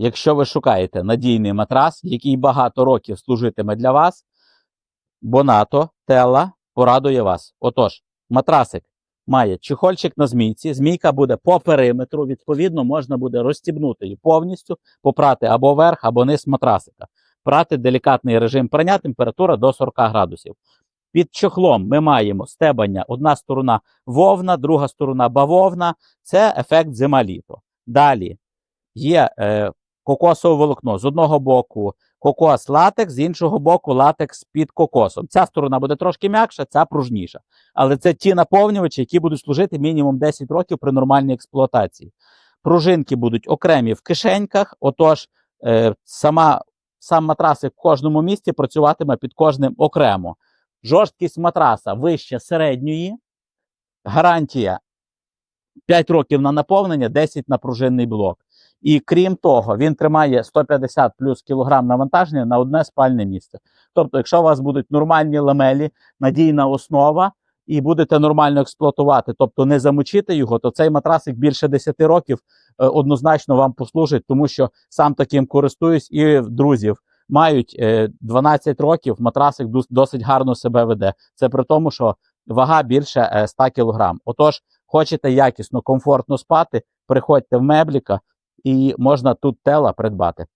якщо ви шукаєте надійний матрас, який багато років служитиме для вас, Бонато Телла порадує вас. Отож, матрасик має чехольчик на змійці, змійка буде по периметру, відповідно, можна буде розстібнути її повністю, попрати або верх, або низ матрасика. Прати делікатний режим прання, температура до 40 градусів. Під чохлом ми маємо стебання, одна сторона вовна, друга сторона бавовна. Це ефект зима-літо. Далі є е, кокосове волокно з одного боку кокос латекс, з іншого боку латекс під кокосом. Ця сторона буде трошки м'якша, ця пружніша. Але це ті наповнювачі, які будуть служити мінімум 10 років при нормальній експлуатації. Пружинки будуть окремі в кишеньках, отож, е, сама, сам матрасик в кожному місці працюватиме під кожним окремо. Жорсткість матраса вище середньої. Гарантія 5 років на наповнення, 10 на пружинний блок. І крім того, він тримає 150 плюс кілограм навантаження на одне спальне місце. Тобто, якщо у вас будуть нормальні ламелі, надійна основа, і будете нормально експлуатувати, тобто не замочити його, то цей матрасик більше 10 років е, однозначно вам послужить, тому що сам таким користуюсь і друзів мають е, 12 років, матрасик досить гарно себе веде. Це при тому, що вага більше е, 100 кг. Отож, хочете якісно, комфортно спати, приходьте в мебліка і можна тут тела придбати.